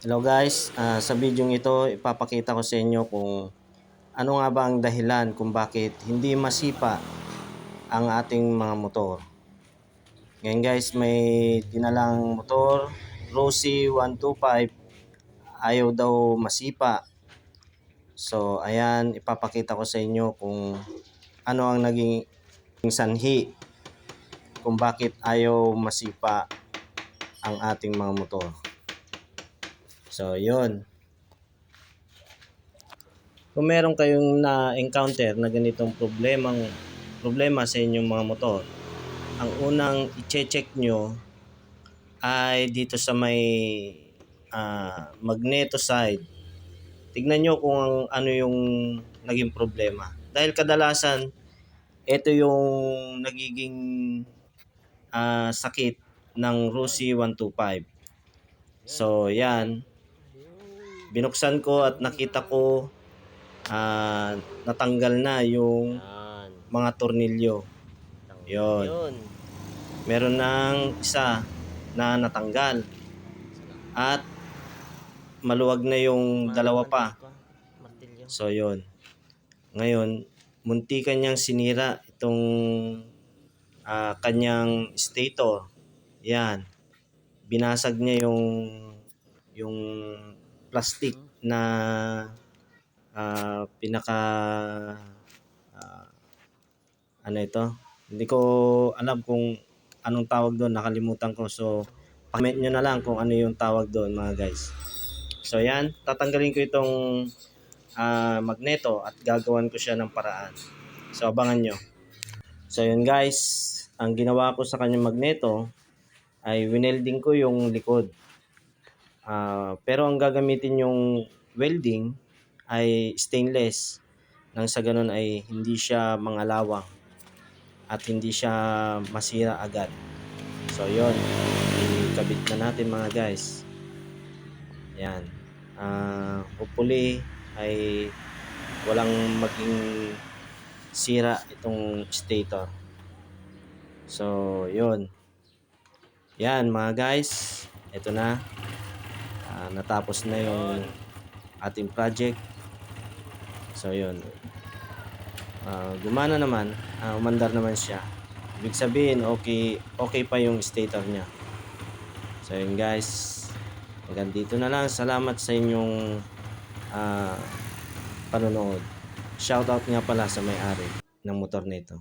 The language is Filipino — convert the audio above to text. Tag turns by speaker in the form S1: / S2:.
S1: Hello guys, Ah, sa video ito ipapakita ko sa inyo kung ano nga ba ang dahilan kung bakit hindi masipa ang ating mga motor. Ngayon guys, may dinalang motor, Rosy 125, ayaw daw masipa. So ayan, ipapakita ko sa inyo kung ano ang naging sanhi kung bakit ayaw masipa ang ating mga motor. So, yun. Kung meron kayong na-encounter na ganitong problemang problema sa inyong mga motor, ang unang i-check nyo ay dito sa may ah, magneto side. Tignan nyo kung ang, ano yung naging problema. Dahil kadalasan, ito yung nagiging ah, sakit ng Rosy 125. So, yan binuksan ko at nakita ko ah, natanggal na yung
S2: Yan.
S1: mga tornilyo. Yun.
S2: Yun.
S1: Meron ng isa na natanggal. At maluwag na yung dalawa pa. So, yun. Ngayon, muntikan niyang sinira itong ah, kanyang stator. Yan. Binasag niya yung yung plastic na ah, pinaka ah, ano ito? Hindi ko alam kung anong tawag doon, nakalimutan ko. So, comment nyo na lang kung ano yung tawag doon mga guys. So, yan. Tatanggalin ko itong ah, magneto at gagawan ko siya ng paraan. So, abangan nyo. So, yun guys. Ang ginawa ko sa kanyang magneto ay winelding ko yung likod. Ah, pero ang gagamitin yung welding ay stainless. Nang sa ganun ay hindi siya mangalawang at hindi siya masira agad. So, yun. Ikabit na natin mga guys. Yan. Ah, hopefully ay walang maging sira itong stator. So, yun. Yan mga guys. Ito na. Ah, natapos na yung ating project. So, yun. Ah, gumana naman. Ah, umandar naman siya. Ibig sabihin, okay, okay pa yung stator niya. So, yun guys. Hanggang dito na lang. Salamat sa inyong ah, panonood. Shoutout nga pala sa may-ari ng motor nito.